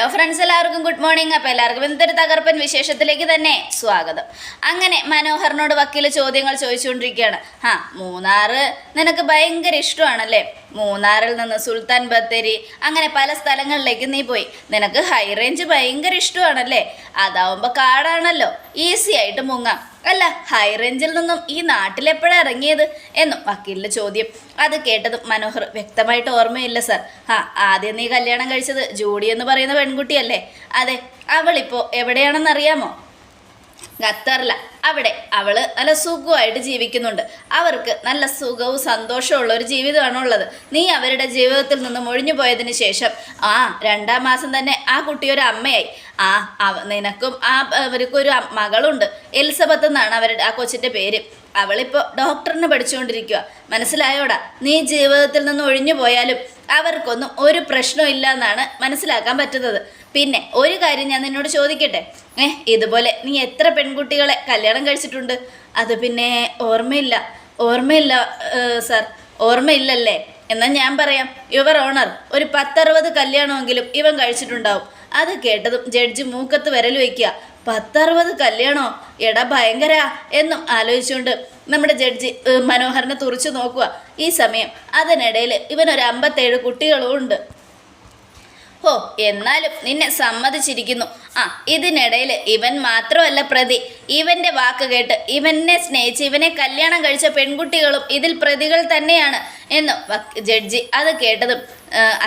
Hello friends എല്ലാവർക്കും good morning അപ്പോൾ എല്ലാവർക്കും ഇന്നത്തെ തകർപ്പൻ വിശേഷത്തിലേക്ക് തന്നെ സ്വാഗതം. അങ്ങനെ മനോഹറിനോട് വക്കീൽ ചോദ്യങ്ങൾ ചോദിച്ചുകൊണ്ടിരിക്കുകയാണ്. ആ മൂന്നാറ് നിനക്ക് ഭയങ്കര ഇഷ്ടമാണല്ലേ? മൂന്നാറിൽ നിന്ന് സുൽത്താൻ ബത്തേരി അങ്ങനെ പല സ്ഥലങ്ങളിലേക്ക് നീ പോയി. നിനക്ക് ഹൈ റേഞ്ച് ഭയങ്കര ഇഷ്ടമാണല്ലേ? അതാവുമ്പോൾ കാടാണല്ലോ. ഈസി ആയിട്ട് മുങ്ങാം. അല്ല ഹൈ റേഞ്ചിൽ നിന്നും ഈ നാട്ടിലെപ്പോഴാണ് ഇറങ്ങിയത്? എന്നും വക്കീലിന്റെ ചോദ്യം. അത് കേട്ടതും മനോഹർ വ്യക്തമായിട്ട് ഓർമ്മയില്ല സർ ആ ആദ്യം നീ കല്യാണം കഴിച്ചത് ജൂഡി എന്ന് പറയുന്ന പെൺകുട്ടിയല്ലേ? അതെ അവളിപ്പോൾ എവിടെയാണെന്നറിയാമോ ഖത്തറില. അവിടെ അവൾ നല്ല സുഖമായിട്ട് ജീവിക്കുന്നുണ്ട്. അവർക്ക് നല്ല സുഖവും സന്തോഷമുള്ള ഒരു ജീവിതമാണ് ഉള്ളത്. നീ അവരുടെ ജീവിതത്തിൽ നിന്നും ഒഴിഞ്ഞു പോയതിന് ശേഷം ആ രണ്ടാം മാസം തന്നെ ആ കുട്ടി ഒരു അമ്മയായി. ആ നിനക്കും ആ അവർക്കൊരു അ- മകളുണ്ട്. എലിസബത്ത് എന്നാണ് അവരുടെ ആ കൊച്ചിന്റെ പേര്. അവളിപ്പോൾ ഡോക്ടറിന് പഠിച്ചുകൊണ്ടിരിക്കുക മനസ്സിലായോടാ? നീ ജീവിതത്തിൽ നിന്ന് ഒഴിഞ്ഞു പോയാലും അവർക്കൊന്നും ഒരു പ്രശ്നവും ഇല്ല എന്നാണ് മനസ്സിലാക്കാൻ പറ്റുന്നത്. പിന്നെ ഒരു കാര്യം ഞാൻ നിന്നോട് ചോദിക്കട്ടെ? ഏ ഇതുപോലെ നീ എത്ര പെൺകുട്ടികളെ കല്യാണം കഴിച്ചിട്ടുണ്ട്? അത് പിന്നെ ഓർമ്മയില്ല. ഓർമ്മയില്ല സാർ. ഓർമ്മയില്ലല്ലേ? എന്നാൽ ഞാൻ പറയാം. യുവർ ഓണർ ഒരു പത്തറുപത് കല്യാണമെങ്കിലും ഇവൻ കഴിച്ചിട്ടുണ്ടാവും. അത് കേട്ടതും ജഡ്ജി മൂക്കത്ത് വിരൽ വയ്ക്കുക. പത്തറുപത് കല്യാണോ? എടാ ഭയങ്കര എന്നും ആലോചിച്ചുകൊണ്ട് നമ്മുടെ ജഡ്ജി മനോഹരനെ തുറച്ചു നോക്കുക. ഈ സമയം അതിനിടയിൽ ഇവനൊരു അമ്പത്തേഴ് കുട്ടികളും ഉണ്ട്. ഓ എന്നാലും നിന്നെ സമ്മതിച്ചിരിക്കുന്നു. ആ ഇതിനിടയിൽ ഇവൻ മാത്രമല്ല പ്രതി. ഇവന്റെ വാക്ക് കേട്ട് ഇവനെ സ്നേഹിച്ച് ഇവനെ കല്യാണം കഴിച്ച പെൺകുട്ടികളും ഇതിൽ പ്രതികൾ തന്നെയാണ് എന്ന് ജഡ്ജി അത് കേട്ടതും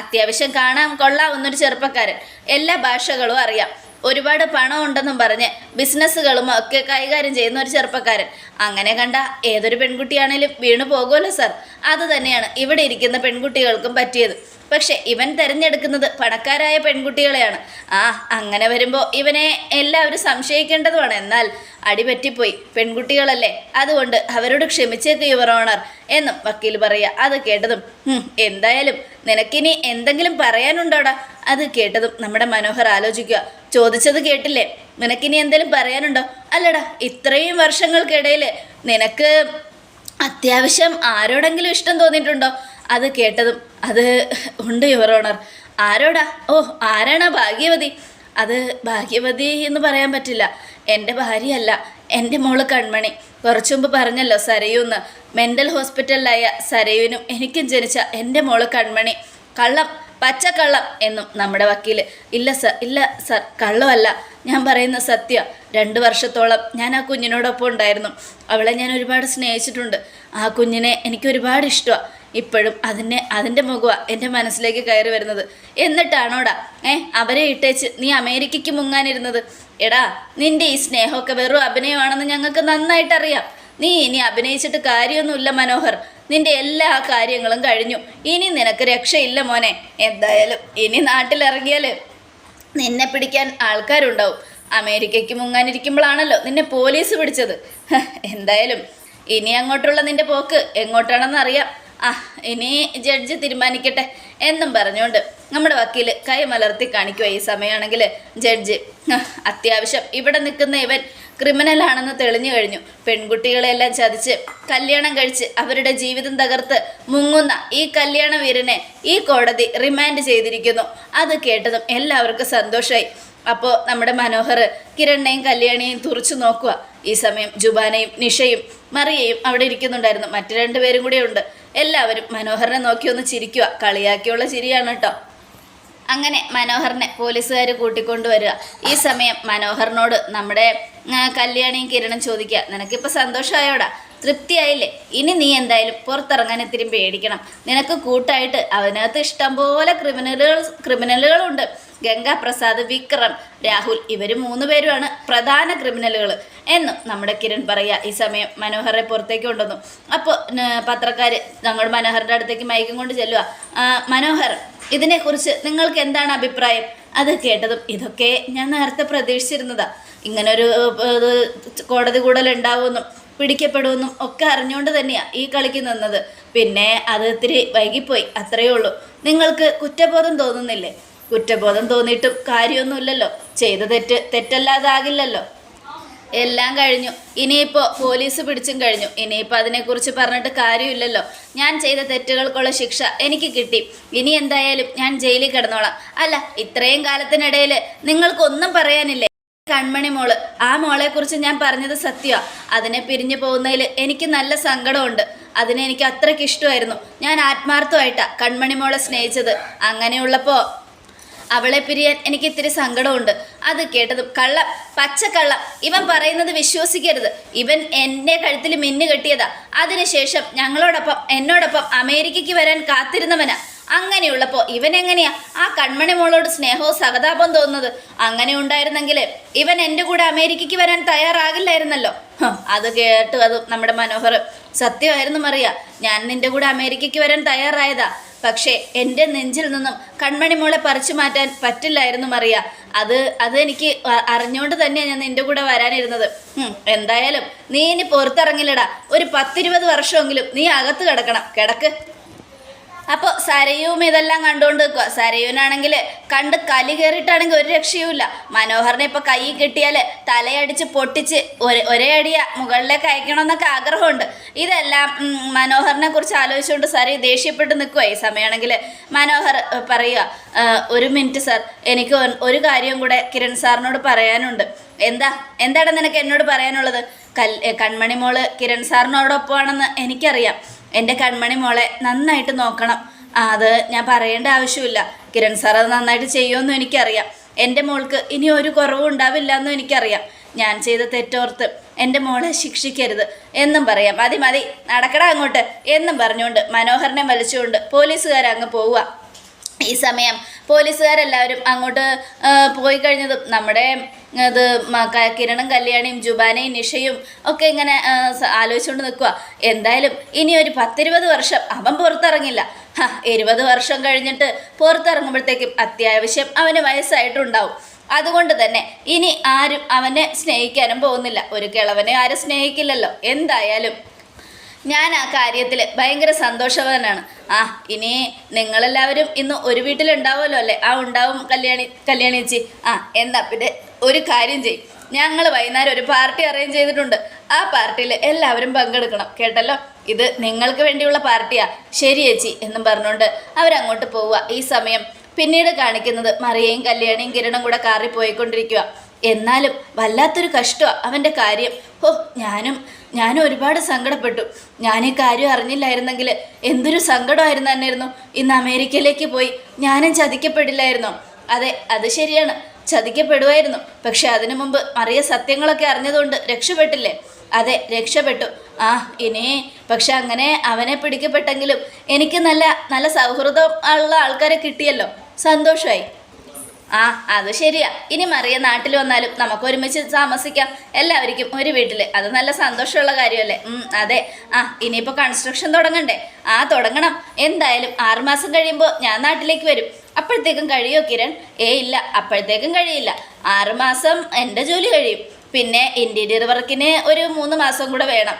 അത്യാവശ്യം കാണാൻ കൊള്ളാവുന്നൊരു ചെറുപ്പക്കാരൻ. എല്ലാ ഭാഷകളും അറിയാം. ഒരുപാട് പണം ഉണ്ടെന്നും പറഞ്ഞ് ബിസിനസ്സുകളും ഒക്കെ കൈകാര്യം ചെയ്യുന്ന ഒരു ചെറുപ്പക്കാരൻ. അങ്ങനെ കണ്ട ഏതൊരു പെൺകുട്ടിയാണേലും വീണു പോകുമല്ലോ സർ. അത് തന്നെയാണ് ഇവിടെ ഇരിക്കുന്ന പെൺകുട്ടികൾക്കും പറ്റിയത്. പക്ഷെ ഇവൻ തിരഞ്ഞെടുക്കുന്നത് പണക്കാരായ പെൺകുട്ടികളെയാണ്. ആ അങ്ങനെ വരുമ്പോൾ ഇവനെ എല്ലാവരും സംശയിക്കേണ്ടതുമാണ്. എന്നാൽ അടിപറ്റിപ്പോയി പെൺകുട്ടികളല്ലേ? അതുകൊണ്ട് അവരോട് ക്ഷമിച്ചേക്ക് യുവർ ഓണർ എന്നും വക്കീൽ പറയുക. അത് കേട്ടതും എന്തായാലും നിനക്കിനി എന്തെങ്കിലും പറയാനുണ്ടോടാ? അത് കേട്ടതും നമ്മുടെ മനോഹർ ആലോചിക്കുക. ചോദിച്ചത് കേട്ടില്ലേ? നിനക്കിനി എന്തെങ്കിലും പറയാനുണ്ടോ? അല്ലടാ ഇത്രയും വർഷങ്ങൾക്കിടയിൽ നിനക്ക് അത്യാവശ്യം ആരോടെങ്കിലും ഇഷ്ടം തോന്നിയിട്ടുണ്ടോ? അത് കേട്ടതും അത് ഉണ്ട് യുവർ ഓണർ ആരോടാ? ഓ ആരാണ് ഭാഗ്യവതി? അത് ഭാഗ്യവതി എന്ന് പറയാൻ പറ്റില്ല. എന്റെ ഭാര്യയല്ല എന്റെ മോൾ കൺമണി. കുറച്ചു മുമ്പ് പറഞ്ഞല്ലോ സരയൂന്ന് മെന്റൽ ഹോസ്പിറ്റലിലായ സരയുവിനും എനിക്കും ജനിച്ച എന്റെ മോൾ കൺമണി. കള്ളം പച്ചക്കള്ളം എന്നും നമ്മുടെ വക്കീൽ ഇല്ല സർ ഇല്ല സർ കള്ളമല്ല. ഞാൻ പറയുന്ന സത്യം. രണ്ട് വർഷത്തോളം ഞാൻ ആ കുഞ്ഞിനോടൊപ്പം ഉണ്ടായിരുന്നു. അവളെ ഞാൻ ഒരുപാട് സ്നേഹിച്ചിട്ടുണ്ട്. ആ കുഞ്ഞിനെ എനിക്ക് ഒരുപാട് ഇഷ്ടമാണ് ഇപ്പോഴും അതിനെ അതിന്റെ മുഖമാണ് എന്റെ മനസ്സിലേക്ക് കയറി വരുന്നത്. എന്നിട്ടാണോടാ? ഏ അവരെ ഇട്ടേച്ച് നീ അമേരിക്കയ്ക്ക് മുങ്ങാനിരുന്നത്. എടാ നിന്റെ ഈ സ്നേഹമൊക്കെ വെറും അഭിനയമാണെന്ന് ഞങ്ങൾക്ക് നന്നായിട്ടറിയാം. നീ ഇനി അഭിനയിച്ചിട്ട് കാര്യമൊന്നുമില്ല മനോഹർ. നിന്റെ എല്ലാ കാര്യങ്ങളും കഴിഞ്ഞു. ഇനി നിനക്ക് രക്ഷയില്ല മോനെ. എന്തായാലും ഇനി നാട്ടിലിറങ്ങിയാൽ നിന്നെ പിടിക്കാൻ ആൾക്കാരുണ്ടാവും. അമേരിക്കയ്ക്ക് മുങ്ങാനിരിക്കുമ്പോഴാണല്ലോ നിന്നെ പോലീസ് പിടിച്ചത്. എന്തായാലും ഇനി അങ്ങോട്ടുള്ള നിന്റെ പോക്ക് എങ്ങോട്ടാണെന്ന് അറിയാം ആ ഇനി ജഡ്ജ് തീരുമാനിക്കട്ടെ എന്നും പറഞ്ഞുകൊണ്ട് നമ്മുടെ വക്കീൽ കൈ മലർത്തി കാണിക്കുക ഈ സമയമാണെങ്കിൽ ജഡ്ജ് അത്യാവശ്യം ഇവിടെ നിൽക്കുന്ന ഇവൻ ക്രിമിനലാണെന്ന് തെളിഞ്ഞു കഴിഞ്ഞു. പെൺകുട്ടികളെല്ലാം ചതിച്ച് കല്യാണം കഴിച്ച് അവരുടെ ജീവിതം തകർത്ത് മുങ്ങുന്ന ഈ കല്യാണ വീരനെ ഈ കോടതി റിമാൻഡ് ചെയ്തിരിക്കുന്നു. അത് കേട്ടതും എല്ലാവർക്കും സന്തോഷമായി അപ്പോൾ നമ്മുടെ മനോഹർ കിരണ്ണയും കല്യാണിയും തുറച്ചു നോക്കുക. ഈ സമയം ജുബാനയും നിഷയും മറിയയും അവിടെ ഇരിക്കുന്നുണ്ടായിരുന്നു. മറ്റു രണ്ടുപേരും കൂടെ ഉണ്ട്. എല്ലാവരും മനോഹറിനെ നോക്കി ഒന്ന് ചിരിക്കുക. കളിയാക്കിയുള്ള ചിരിയാണ് കേട്ടോ. അങ്ങനെ മനോഹറിനെ പോലീസുകാർ കൂട്ടിക്കൊണ്ടുവരിക. ഈ സമയം മനോഹറിനോട് നമ്മുടെ കല്യാണിയും കിരണും ചോദിക്കുക. നിനക്കിപ്പോൾ സന്തോഷമായോടാ? തൃപ്തിയായില്ലേ? ഇനി നീ എന്തായാലും പുറത്തിറങ്ങാൻ ഇത്തിരി പേടിക്കണം. നിനക്ക് കൂട്ടായിട്ട് അതിനകത്ത് ഇഷ്ടംപോലെ ക്രിമിനലുകൾ ക്രിമിനലുകളുണ്ട്. ഗംഗാപ്രസാദ് വിക്രം രാഹുൽ ഇവർ മൂന്ന് പേരുമാണ് പ്രധാന ക്രിമിനലുകൾ എന്നും നമ്മുടെ കിരൺ പറയുക ഈ സമയം മനോഹറെ പുറത്തേക്ക് കൊണ്ടുവന്നു അപ്പോൾ പത്രക്കാർ ഞങ്ങൾ മനോഹറിന്റെ അടുത്തേക്ക് മയക്കം കൊണ്ട് ചെല്ലുക മനോഹർ ഇതിനെക്കുറിച്ച് നിങ്ങൾക്ക് എന്താണ് അഭിപ്രായം? അത് കേട്ടതും ഇതൊക്കെ ഞാൻ നേരത്തെ പ്രതീക്ഷിച്ചിരുന്നതാ. ഇങ്ങനൊരു കോടതി കൂടൽ ഉണ്ടാവുമെന്നും പിടിക്കപ്പെടുമെന്നും ഒക്കെ അറിഞ്ഞുകൊണ്ട് തന്നെയാണ് ഈ കളിക്ക് നിന്നത്. പിന്നെ അത് ഇത്തിരി വൈകിപ്പോയി അത്രയേ ഉള്ളൂ. നിങ്ങൾക്ക് കുറ്റബോധം തോന്നുന്നില്ലേ? കുറ്റബോധം തോന്നിയിട്ടും കാര്യമൊന്നുമില്ലല്ലോ. ചെയ്ത തെറ്റ് തെറ്റല്ലാതാകില്ലല്ലോ. എല്ലാം കഴിഞ്ഞു. ഇനിയിപ്പോൾ പോലീസ് പിടിച്ചും കഴിഞ്ഞു. ഇനിയിപ്പോൾ അതിനെക്കുറിച്ച് പറഞ്ഞിട്ട് കാര്യമില്ലല്ലോ. ഞാൻ ചെയ്ത തെറ്റുകൾക്കുള്ള ശിക്ഷ എനിക്ക് കിട്ടി. ഇനി എന്തായാലും ഞാൻ ജയിലിൽ കിടന്നോളാം. അല്ല ഇത്രയും കാലത്തിനിടയിൽ നിങ്ങൾക്കൊന്നും പറയാനില്ലേ? കൺമണി മോൾ ആ മോളെക്കുറിച്ച് ഞാൻ പറഞ്ഞത് സത്യമാണ് അതിനെ പിരിഞ്ഞു പോകുന്നതിൽ എനിക്ക് നല്ല സങ്കടമുണ്ട്. അതിനെ എനിക്ക് അത്രയ്ക്ക് ഇഷ്ടമായിരുന്നു. ഞാൻ ആത്മാർത്ഥമായിട്ടാണ് കൺമണി മോളെ സ്നേഹിച്ചത്. അങ്ങനെയുള്ളപ്പോൾ അവളെ പിരിയാൻ എനിക്ക് ഇത്തിരി സങ്കടമുണ്ട്. അത് കേട്ടതും കള്ളം പച്ചക്കള്ളം ഇവൻ പറയുന്നത് വിശ്വസിക്കരുത്. ഇവൻ എന്റെ കഴുത്തിൽ മിന്നു കെട്ടിയതാ. അതിനുശേഷം ഞങ്ങളോടൊപ്പം എന്നോടൊപ്പം അമേരിക്കയ്ക്ക് വരാൻ കാത്തിരുന്നവനാ. അങ്ങനെയുള്ളപ്പോൾ ഇവൻ എങ്ങനെയാ? ആ കൺമണി മോളോട് സ്നേഹവും സഹതാപം തോന്നുന്നത്? അങ്ങനെ ഉണ്ടായിരുന്നെങ്കിൽ ഇവൻ എന്റെ കൂടെ അമേരിക്കയ്ക്ക് വരാൻ തയ്യാറാകില്ലായിരുന്നല്ലോ. അത് കേട്ടു അത് നമ്മുടെ മനോഹർ സത്യമായിരുന്നു മറിയ. ഞാൻ നിന്റെ കൂടെ അമേരിക്കയ്ക്ക് വരാൻ തയ്യാറായതാ. പക്ഷേ എന്റെ നെഞ്ചിൽ നിന്നും കൺമണി മോളെ പറിച്ചു മാറ്റാൻ പറ്റില്ലായിരുന്നു മറിയ. അത് അത് എനിക്ക് അറിഞ്ഞുകൊണ്ട് തന്നെയാണ് ഞാൻ നിന്റെ കൂടെ വരാനിരുന്നത്. എന്തായാലും നീ ഇനി പുറത്തിറങ്ങില്ലടാ. ഒരു പത്തിരുപത് വർഷമെങ്കിലും നീ അകത്ത് കിടക്കണം. കിടക്ക്. അപ്പോൾ സരയുവും ഇതെല്ലാം കണ്ടുകൊണ്ട് നിൽക്കുക സരയുവിനാണെങ്കിൽ കണ്ട് കലി കയറിയിട്ടാണെങ്കിൽ ഒരു രക്ഷയുമില്ല. മനോഹറിനെ ഇപ്പോൾ കൈ കിട്ടിയാൽ തലയടിച്ച് പൊട്ടിച്ച് ഒരേ ഒരേ അടിയ മുകളിലേക്ക് അയക്കണമെന്നൊക്കെ ആഗ്രഹമുണ്ട്. ഇതെല്ലാം മനോഹറിനെ കുറിച്ച് ആലോചിച്ചുകൊണ്ട് സരയു ദേഷ്യപ്പെട്ട് നിൽക്കുക ഈ സമയമാണെങ്കിൽ മനോഹർ പറയുക ഒരു മിനിറ്റ് സാർ എനിക്ക് ഒരു കാര്യം കൂടെ കിരൺ സാറിനോട് പറയാനുണ്ട്. എന്താ എന്താണ് നിനക്ക് എന്നോട് പറയാനുള്ളത്? കൽ കൺമണിമോൾ കൺമണി മോൾ കിരൺ സാറിനോടൊപ്പമാണെന്ന് എനിക്കറിയാം. എന്റെ കൺമണി മോളെ നന്നായിട്ട് നോക്കണം. അത് ഞാൻ പറയേണ്ട ആവശ്യമില്ല. കിരൺ സാർ അത് നന്നായിട്ട് ചെയ്യുമെന്നും എനിക്കറിയാം. എന്റെ മോൾക്ക് ഇനി ഒരു കുറവും ഉണ്ടാവില്ല എന്നും എനിക്കറിയാം. ഞാൻ ചെയ്ത തെറ്റോർത്ത് എന്റെ മോളെ ശിക്ഷിക്കരുത്. എന്നും പറയാം. മതി മതി. നടക്കടാ അങ്ങോട്ട്. എന്നും പറഞ്ഞുകൊണ്ട് മനോഹരനെ വലിച്ചുകൊണ്ട് പോലീസുകാരങ്ങ് പോവുക. ഈ സമയം പോലീസുകാരെല്ലാവരും അങ്ങോട്ട് പോയി കഴിഞ്ഞതും നമ്മുടെ ക- കിരണും കല്യാണിയും ജുബാനയും നിഷയും ഒക്കെ ഇങ്ങനെ ആലോചിച്ചുകൊണ്ട് നിൽക്കുക എന്തായാലും ഇനി ഒരു പത്തിരുപത് വർഷം അവൻ പുറത്തിറങ്ങില്ല. ഇരുപത് വർഷം കഴിഞ്ഞിട്ട് പുറത്തിറങ്ങുമ്പോഴത്തേക്കും അത്യാവശ്യം അവന് വയസ്സായിട്ടുണ്ടാവും. അതുകൊണ്ട് തന്നെ ഇനി ആരും അവനെ സ്നേഹിക്കാനും പോകുന്നില്ല. ഒരു കിളവനെ ആരും സ്നേഹിക്കില്ലല്ലോ. എന്തായാലും ഞാൻ ആ കാര്യത്തിൽ ഭയങ്കര സന്തോഷവാനാണ്. ആ ഇനി നിങ്ങളെല്ലാവരും ഇന്ന് ഒരു വീട്ടിലുണ്ടാവുമല്ലോ അല്ലേ? ആ ഉണ്ടാവും കല്യാണി കല്യാണിച്ചി ആ എന്നാ പിന്നെ ഒരു കാര്യം ചെയ്യും. ഞങ്ങൾ വൈകുന്നേരം ഒരു പാർട്ടി അറേഞ്ച് ചെയ്തിട്ടുണ്ട്. ആ പാർട്ടിയിൽ എല്ലാവരും പങ്കെടുക്കണം. കേട്ടല്ലോ? ഇത് നിങ്ങൾക്ക് വേണ്ടിയുള്ള പാർട്ടിയാ. ശരി ചേച്ചി എന്നും പറഞ്ഞുകൊണ്ട് അവരങ്ങോട്ട് പോവുക. ഈ സമയം പിന്നീട് കാണിക്കുന്നത് മറിയയും കല്യാണിയും കിരണും കൂടെ കാറി പോയിക്കൊണ്ടിരിക്കുക എന്നാലും വല്ലാത്തൊരു കഷ്ടമാണ് അവന്റെ കാര്യം. ഓ ഞാനും ഞാനും ഒരുപാട് സങ്കടപ്പെട്ടു. ഞാൻ ഈ കാര്യം അറിഞ്ഞില്ലായിരുന്നെങ്കിൽ എന്തൊരു സങ്കടമായിരുന്നു തന്നെയായിരുന്നു ഇന്ന് അമേരിക്കയിലേക്ക് പോയി ഞാനും ചതിക്കപ്പെടില്ലായിരുന്നു. അതെ അത് ശരിയാണ്. ചതിക്കപ്പെടുമായിരുന്നു. പക്ഷെ അതിനു മുമ്പ് അറിയ സത്യങ്ങളൊക്കെ അറിഞ്ഞതുകൊണ്ട് രക്ഷപ്പെട്ടില്ലേ? അതെ രക്ഷപ്പെട്ടു. ആ ഇനി പക്ഷെ അങ്ങനെ അവനെ പിടിക്കപ്പെട്ടെങ്കിലും എനിക്ക് നല്ല നല്ല സൗഹൃദം ഉള്ള ആൾക്കാരെ കിട്ടിയല്ലോ. സന്തോഷമായി ആ അത് ശരിയാ. ഇനി മറിയ നാട്ടിൽ വന്നാലും നമുക്ക് ഒരുമിച്ച് താമസിക്കാം. എല്ലാവർക്കും ഒരു വീട്ടിൽ അത് നല്ല സന്തോഷമുള്ള കാര്യമല്ലേ? അതെ. ആ ഇനിയിപ്പോൾ കൺസ്ട്രക്ഷൻ തുടങ്ങണ്ടേ? ആ തുടങ്ങണം. എന്തായാലും ആറുമാസം കഴിയുമ്പോൾ ഞാൻ നാട്ടിലേക്ക് വരും. അപ്പോഴത്തേക്കും കഴിയോ കിരൺ? ഏ ഇല്ല. അപ്പോഴത്തേക്കും കഴിയില്ല. ആറുമാസം എന്റെ ജോലി കഴിയും. പിന്നെ ഇന്റീരിയർ വർക്കിന് ഒരു മൂന്ന് മാസം കൂടെ വേണം.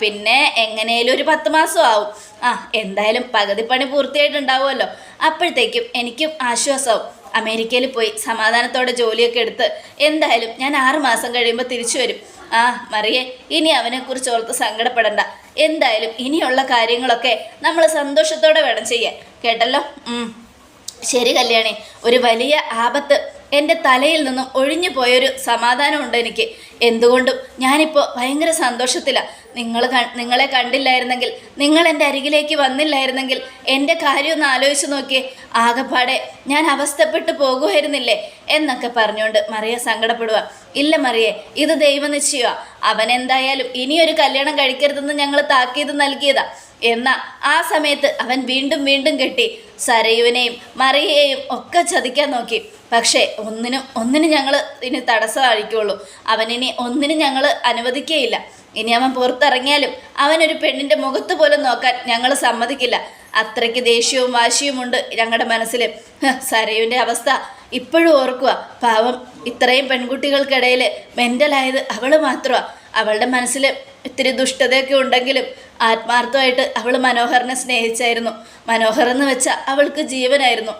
പിന്നെ എങ്ങനെയും ഒരു പത്ത് മാസം ആവും. ആ എന്തായാലും പകുതി പണി പൂർത്തിയായിട്ടുണ്ടാവുമല്ലോ. അപ്പോഴത്തേക്കും എനിക്കും ആശ്വാസമാവും അമേരിക്കയിൽ പോയി സമാധാനത്തോടെ ജോലിയൊക്കെ എടുത്ത് എന്തായാലും ഞാൻ ആറ് മാസം കഴിയുമ്പോൾ തിരിച്ചു വരും. ആ മറിയെ ഇനി അവനെക്കുറിച്ച് ഓർത്ത് സങ്കടപ്പെടണ്ട. എന്തായാലും ഇനിയുള്ള കാര്യങ്ങളൊക്കെ നമ്മൾ സന്തോഷത്തോടെ വേണം ചെയ്യാൻ. കേട്ടല്ലോ? ശരി കല്യാണി ഒരു വലിയ ആപത്ത് എന്റെ തലയിൽ നിന്നും ഒഴിഞ്ഞു പോയൊരു സമാധാനമുണ്ട് എനിക്ക്. എന്തുകൊണ്ടും ഞാനിപ്പോൾ ഭയങ്കര സന്തോഷത്തിലാണ് നിങ്ങൾ നിങ്ങളെ കണ്ടില്ലായിരുന്നെങ്കിൽ നിങ്ങൾ എന്റെ അരികിലേക്ക് വന്നില്ലായിരുന്നെങ്കിൽ എന്റെ കാര്യം ഒന്ന് ആലോചിച്ച് നോക്കിയേ. ആകെപ്പാടെ ഞാൻ അവസ്ഥപ്പെട്ടു പോകുമായിരുന്നില്ലേ? എന്നൊക്കെ പറഞ്ഞുകൊണ്ട് മറിയ സങ്കടപ്പെടുക ഇല്ല മറിയെ ഇത് അവൻ എന്തായാലും ഇനിയൊരു കല്യാണം കഴിക്കരുതെന്ന് ഞങ്ങൾ താക്കീത് നൽകിയതാ. എന്നാൽ ആ സമയത്ത് അവൻ വീണ്ടും വീണ്ടും കെട്ടി സരയുവിനെയും മറിയയെയും ഒക്കെ ചതിക്കാൻ നോക്കി. പക്ഷേ ഒന്നിനും ഒന്നിനും ഞങ്ങൾ ഇനി തടസ്സമായിരിക്കുള്ളൂ. അവനിനി ഒന്നിനും ഞങ്ങൾ അനുവദിക്കുകയില്ല ഇനി അവൻ പുറത്തിറങ്ങിയാലും അവനൊരു പെണ്ണിന്റെ മുഖത്ത് പോലും നോക്കാൻ ഞങ്ങൾ സമ്മതിക്കില്ല. അത്രയ്ക്ക് ദേഷ്യവും വാശിയുമുണ്ട് ഞങ്ങളുടെ മനസ്സിൽ സരയുവിന്റെ അവസ്ഥ ഇപ്പോഴും ഓർക്കുക. പാവം ഇത്രയും പെൺകുട്ടികൾക്കിടയിൽ മെന്റലായത് അവൾ മാത്രമാണ് അവളുടെ മനസ്സിൽ ഇത്തിരി ദുഷ്ടതയൊക്കെ ഉണ്ടെങ്കിലും ആത്മാർത്ഥമായിട്ട് അവൾ മനോഹറിനെ സ്നേഹിച്ചായിരുന്നു. മനോഹർ എന്ന് വെച്ചാൽ അവൾക്ക് ജീവനായിരുന്നു.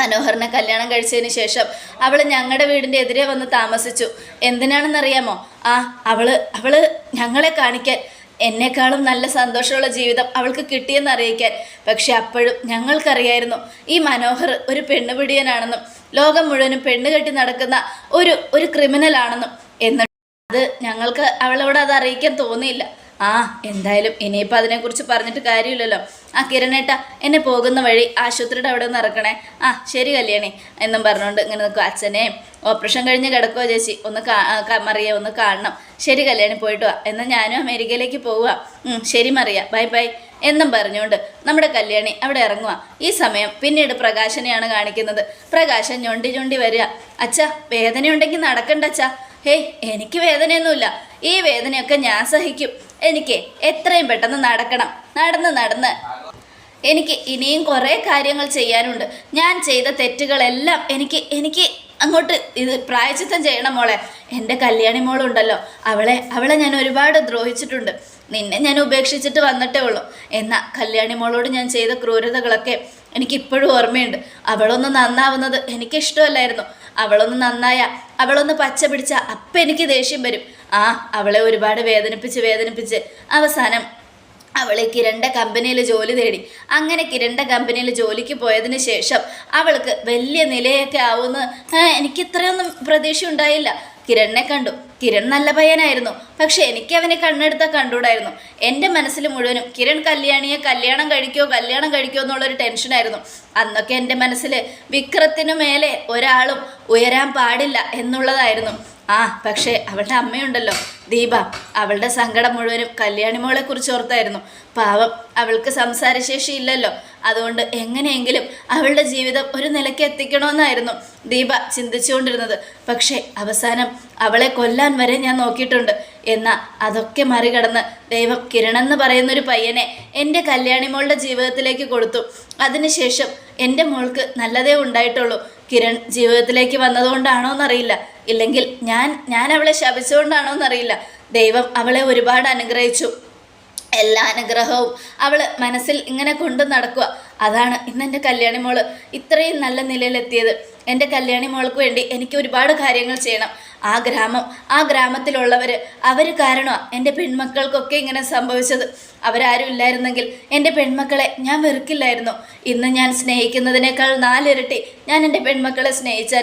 മനോഹറിനെ കല്യാണം കഴിച്ചതിന് ശേഷം അവൾ ഞങ്ങളുടെ വീടിന്റെ എതിരെ വന്ന് താമസിച്ചു. എന്തിനാണെന്നറിയാമോ? ആ അവൾ അവൾ ഞങ്ങളെ കാണിക്കാൻ എന്നെക്കാളും നല്ല സന്തോഷമുള്ള ജീവിതം അവൾക്ക് കിട്ടിയെന്ന് അറിയിക്കാൻ. പക്ഷെ അപ്പോഴും ഞങ്ങൾക്കറിയായിരുന്നു ഈ മനോഹർ ഒരു പെണ്ണുപിടിയനാണെന്നും ലോകം മുഴുവനും പെണ്ണ് കെട്ടി നടക്കുന്ന ഒരു ഒരു ക്രിമിനലാണെന്നും. എന്നിട്ട് അത് ഞങ്ങൾക്ക് അവളോട് അത് അറിയിക്കാൻ തോന്നിയില്ല. ആ എന്തായാലും ഇനിയിപ്പോൾ അതിനെക്കുറിച്ച് പറഞ്ഞിട്ട് കാര്യമില്ലല്ലോ. ആ കിരണേട്ട എന്നെ പോകുന്ന വഴി ആശുപത്രിയുടെ അവിടെ ഒന്ന് ഇറക്കണേ. ആ ശരി കല്യാണി എന്നും പറഞ്ഞുകൊണ്ട് ഇങ്ങനെ നിൽക്കും അച്ഛനെ. ഓപ്പറേഷൻ കഴിഞ്ഞ് കിടക്കുമോ ചേച്ചി. ഒന്ന് മറിയ ഒന്ന് കാണണം. ശരി കല്യാണി പോയിട്ട് വാ. എന്നാൽ ഞാനും അമേരിക്കയിലേക്ക് പോവുക ശരി മറിയ ബൈ ബൈ. എന്നും പറഞ്ഞുകൊണ്ട് നമ്മുടെ കല്യാണി അവിടെ ഇറങ്ങുക ഈ സമയം പിന്നീട് പ്രകാശനെയാണ് കാണിക്കുന്നത്. പ്രകാശൻ ഞൊണ്ടി ഞൊണ്ടി വരിക. അച്ഛ വേദനയുണ്ടെങ്കിൽ നടക്കണ്ട അച്ഛാ. ഹേയ് എനിക്ക് വേദനയൊന്നുമില്ല. ഈ വേദനയൊക്കെ ഞാൻ സഹിക്കും. എനിക്ക് എത്രയും പെട്ടെന്ന് നടക്കണം. നടന്ന് നടന്ന്. എനിക്ക് ഇനിയും കുറേ കാര്യങ്ങൾ ചെയ്യാനുണ്ട്. ഞാൻ ചെയ്ത തെറ്റുകളെല്ലാം എനിക്ക് എനിക്ക് അങ്ങോട്ട് ഇത് പ്രായച്ചിത്തം ചെയ്യണം മോളെ. എന്റെ കല്യാണി മോളുണ്ടല്ലോ. അവളെ അവളെ ഞാൻ ഒരുപാട് ദ്രോഹിച്ചിട്ടുണ്ട്. നിന്നെ ഞാൻ ഉപേക്ഷിച്ചിട്ട് വന്നിട്ടേ ഉള്ളൂ. എന്നാൽ കല്യാണി മോളോട് ഞാൻ ചെയ്ത ക്രൂരതകളൊക്കെ എനിക്കിപ്പോഴും ഓർമ്മയുണ്ട്. അവളൊന്ന് നന്നാവുന്നത് എനിക്കിഷ്ടമല്ലായിരുന്നു. അവളൊന്ന് നന്നായ അവളൊന്ന് പച്ച പിടിച്ച അപ്പം എനിക്ക് ദേഷ്യം വരും. ആ അവളെ ഒരുപാട് വേദനിപ്പിച്ച് വേദനിപ്പിച്ച്. അവസാനം അവളെ കിരണ്ട കമ്പനിയിൽ ജോലി തേടി. അങ്ങനെ കിരണ്ട കമ്പനിയിൽ ജോലിക്ക് പോയതിന് ശേഷം അവൾക്ക് വലിയ നിലയൊക്കെ ആവുമെന്ന് എനിക്ക് ഇത്രയൊന്നും പ്രതീക്ഷ ഉണ്ടായില്ല കിരണിനെ കണ്ടു. കിരൺ നല്ല പയ്യനായിരുന്നു. പക്ഷെ എനിക്ക് അവനെ കണ്ണെടുത്ത കണ്ടൂടായിരുന്നു. എന്റെ മനസ്സിൽ മുഴുവനും കിരൺ കല്യാണിയെ കല്യാണം കഴിക്കോ കല്യാണം കഴിക്കോ എന്നുള്ളൊരു ടെൻഷനായിരുന്നു. അന്നൊക്കെ എന്റെ മനസ്സിൽ വിക്രത്തിനു മേലെ ഒരാളും ഉയരാൻ പാടില്ല എന്നുള്ളതായിരുന്നു. ആ പക്ഷേ അവളുടെ അമ്മയുണ്ടല്ലോ. ദീപ അവളുടെ സങ്കടം മുഴുവനും കല്യാണി മോളെ കുറിച്ച് ഓർത്തായിരുന്നു. പാവം അവൾക്ക് സംസാരശേഷി ഇല്ലല്ലോ. അതുകൊണ്ട് എങ്ങനെയെങ്കിലും അവളുടെ ജീവിതം ഒരു നിലയ്ക്ക് എത്തിക്കണമെന്നായിരുന്നു ദീപ ചിന്തിച്ചുകൊണ്ടിരുന്നത്. പക്ഷേ അവസാനം അവളെ കൊല്ലാൻ വരെ ഞാൻ നോക്കിയിട്ടുണ്ട്. എന്നാൽ അതൊക്കെ മറികടന്ന് ദൈവം കിരണെന്ന് പറയുന്നൊരു പയ്യനെ എന്റെ കല്യാണി മോളുടെ ജീവിതത്തിലേക്ക് കൊടുത്തു. അതിനുശേഷം എന്റെ മോൾക്ക് നല്ലതേ ഉണ്ടായിട്ടുള്ളൂ. കിരൺ ജീവിതത്തിലേക്ക് വന്നതുകൊണ്ടാണോ എന്നറിയില്ല ഇല്ലെങ്കിൽ ഞാൻ ഞാൻ അവളെ ശപിച്ചുകൊണ്ടാണോ എന്നറിയില്ല ദൈവം അവളെ ഒരുപാട് അനുഗ്രഹിച്ചു. എല്ലാ അനുഗ്രഹവും അവൾ മനസ്സിൽ ഇങ്ങനെ കൊണ്ടു നടക്കുക. അതാണ് ഇന്ന് എന്റെ കല്യാണി മോൾ ഇത്രയും നല്ല നിലയിലെത്തിയത്. എന്റെ കല്യാണി മോൾക്ക് വേണ്ടി എനിക്ക് ഒരുപാട് കാര്യങ്ങൾ ചെയ്യണം. ആ ഗ്രാമം ആ ഗ്രാമത്തിലുള്ളവർ അവർ കാരണമാണ് എന്റെ പെൺമക്കൾക്കൊക്കെ ഇങ്ങനെ സംഭവിച്ചത്. അവരാരും ഇല്ലായിരുന്നെങ്കിൽ എന്റെ പെൺമക്കളെ ഞാൻ വെറുക്കില്ലായിരുന്നു. ഇന്ന് ഞാൻ സ്നേഹിക്കുന്നതിനേക്കാൾ നാലിരട്ടി ഞാൻ എന്റെ പെൺമക്കളെ സ്നേഹിച്ചു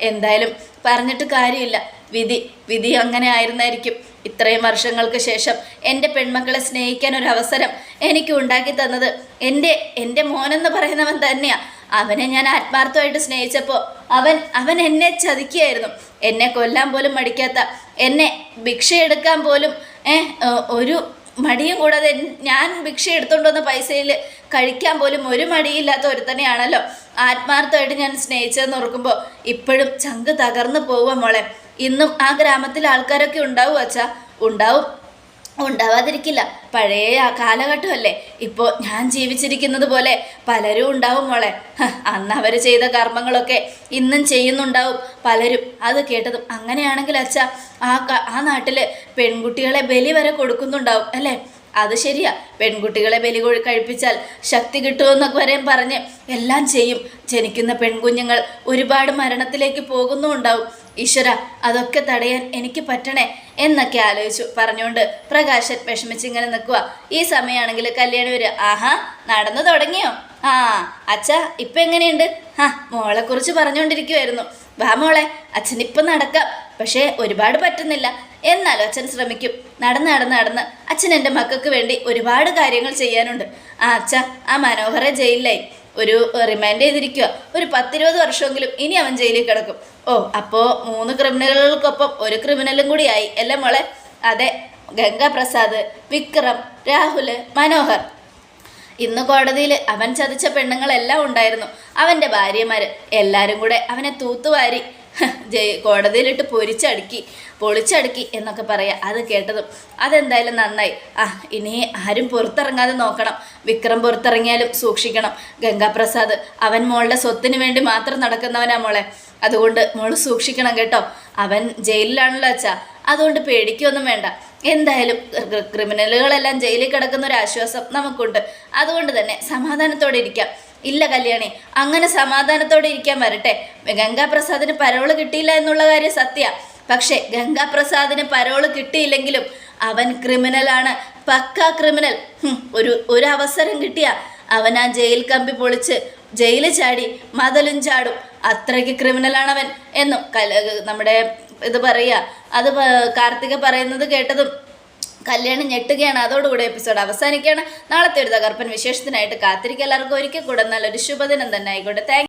എന്തായാലും പറഞ്ഞിട്ട് കാര്യമില്ല. വിധി വിധി അങ്ങനെ ആയിരുന്നായിരിക്കും. ഇത്രയും വർഷങ്ങൾക്ക് ശേഷം എന്റെ പെൺമക്കളെ സ്നേഹിക്കാൻ ഒരു അവസരം എനിക്ക് ഉണ്ടാക്കി തന്നത് എന്റെ എന്റെ മോനെന്ന് പറയുന്നവൻ തന്നെയാണ് അവനെ ഞാൻ ആത്മാർത്ഥമായിട്ട് സ്നേഹിച്ചപ്പോൾ അവൻ അവൻ എന്നെ ചതിക്കുകയായിരുന്നു. എന്നെ കൊല്ലാൻ പോലും മടിക്കാത്ത എന്നെ ഭിക്ഷ ഭിക്ഷയെടുക്കാൻ പോലും ഒരു മടിയും കൂടാതെ ഞാൻ ഭിക്ഷ എടുത്തുകൊണ്ട് വന്ന പൈസയിൽ കഴിക്കാൻ പോലും ഒരു മടിയില്ലാത്ത ഒരുത്തനെയാണല്ലോ ആത്മാർത്ഥമായിട്ട് ഞാൻ സ്നേഹിച്ചതെന്ന് ഓർക്കുമ്പോൾ ഇപ്പോഴും ചങ്ക് തകർന്നു പോവുക മോളെ. ഇന്നും ആ ഗ്രാമത്തിൽ ആൾക്കാരൊക്കെ ഉണ്ടാവും അച്ഛാ. ഉണ്ടാവും. ഉണ്ടാവാതിരിക്കില്ല. പഴയ ആ കാലഘട്ടമല്ലേ. ഇപ്പോൾ ഞാൻ ജീവിച്ചിരിക്കുന്നത് പോലെ പലരും ഉണ്ടാവും മോളെ. അന്ന് അവർ ചെയ്ത കർമ്മങ്ങളൊക്കെ ഇന്നും ചെയ്യുന്നുണ്ടാവും പലരും. അത് കേട്ടതും അങ്ങനെയാണെങ്കിൽ അച്ഛ ആ ആ നാട്ടിൽ പെൺകുട്ടികളെ ബലി വരെ കൊടുക്കുന്നുണ്ടാവും അല്ലേ? അത് ശരിയാ. പെൺകുട്ടികളെ ബലി കൊഴി- കഴിപ്പിച്ചാൽ ശക്തി കിട്ടുമെന്നൊക്കെ വരെയും പറഞ്ഞ് എല്ലാം ചെയ്യും. ജനിക്കുന്ന പെൺകുഞ്ഞുങ്ങൾ ഒരുപാട് മരണത്തിലേക്ക് പോകുന്നുണ്ടാവും ഈശ്വര അതൊക്കെ തടയാൻ എനിക്ക് പറ്റണേ എന്നൊക്കെ ആലോചിച്ചു. പറഞ്ഞുകൊണ്ട് പ്രകാശൻ വിഷമിച്ച് ഇങ്ങനെ നിൽക്കുക ഈ സമയമാണെങ്കിൽ കല്യാണി വരിക. ആഹാ നടന്നു തുടങ്ങിയോ? ആ അച്ഛ ഇപ്പം എങ്ങനെയുണ്ട്? ആ മോളെക്കുറിച്ച് പറഞ്ഞുകൊണ്ടിരിക്കുമായിരുന്നു വാ മോളെ അച്ഛൻ ഇപ്പം നടക്കാം. പക്ഷേ ഒരുപാട് പറ്റുന്നില്ല. എന്നാലും അച്ഛൻ ശ്രമിക്കും. നടന്ന് നടന്ന് നടന്ന് അച്ഛൻ എന്റെ മക്കൾക്ക് വേണ്ടി ഒരുപാട് കാര്യങ്ങൾ ചെയ്യാനുണ്ട്. ആ അച്ഛ ആ മനോഹര ജയിലിലായി. ഒരു റിമാൻഡ് ചെയ്തിരിക്കുക ഒരു പത്തിരുപത് വർഷമെങ്കിലും ഇനി അവൻ ജയിലിൽ കിടക്കും. ഓ അപ്പോൾ മൂന്ന് ക്രിമിനലുകൾക്കൊപ്പം ഒരു ക്രിമിനലും കൂടി ആയി അല്ലേ മോളെ? അതെ ഗംഗാപ്രസാദ് വിക്രം രാഹുൽ മനോഹർ. ഇന്ന് കോടതിയിൽ അവൻ ചതിച്ച പെണ്ണുങ്ങളെല്ലാം ഉണ്ടായിരുന്നു. അവന്റെ ഭാര്യമാർ എല്ലാവരും കൂടെ അവനെ തൂത്തുവാരി ജയി കോടതിയിലിട്ട് പൊരിച്ചടുക്കി പൊളിച്ചടുക്കി എന്നൊക്കെ പറയാം. അത് കേട്ടതും. അതെന്തായാലും നന്നായി. ആ ഇനി ആരും പുറത്തിറങ്ങാതെ നോക്കണം. വിക്രം പുറത്തിറങ്ങിയാലും സൂക്ഷിക്കണം. ഗംഗാപ്രസാദ് അവൻ മോളുടെ സ്വത്തിന് വേണ്ടി മാത്രം നടക്കുന്നവനാ മോളെ. അതുകൊണ്ട് മോൾ സൂക്ഷിക്കണം കേട്ടോ. അവൻ ജയിലിലാണല്ലോ അച്ഛാ. അതുകൊണ്ട് പേടിക്കൊന്നും വേണ്ട. എന്തായാലും ക്രി- ക്രിമിനലുകളെല്ലാം ജയിലിൽ കിടക്കുന്ന ഒരു ആശ്വാസം നമുക്കുണ്ട്. അതുകൊണ്ട് തന്നെ സമാധാനത്തോടെ ഇരിക്കാം. ഇല്ല കല്യാണി അങ്ങനെ സമാധാനത്തോടെ ഇരിക്കാൻ വരട്ടെ. ഗംഗാപ്രസാദിന് പരോൾ കിട്ടിയില്ല എന്നുള്ള കാര്യം സത്യ. പക്ഷേ ഗംഗാപ്രസാദിന് പരോൾ കിട്ടിയില്ലെങ്കിലും അവൻ ക്രിമിനലാണ്. പക്ക ക്രിമിനൽ. ഒരു ഒരു അവസരം കിട്ടിയ അവൻ ആ ജയിൽ കമ്പി പൊളിച്ച് ജയിലിൽ ചാടി മതലും ചാടും. അത്രയ്ക്ക് ക്രിമിനലാണ് അവൻ എന്നും കല നമ്മുടെ ഇത് പറയുക അത് കാർത്തിക പറയുന്നത് കേട്ടതും കല്യാണം ഞെട്ടുകയാണ്. അതോടുകൂടി എപ്പിസോഡ് അവസാനിക്കുകയാണ്. നാളത്തെ ഒരു തകർപ്പൻ വിശേഷത്തിനായിട്ട് കാത്തിരിക്കുക. എല്ലാവർക്കും ഒരിക്കൽ കൂടെ നല്ലൊരു ശുഭദിനം തന്നെ ആയിക്കോട്ടെ. താങ്ക്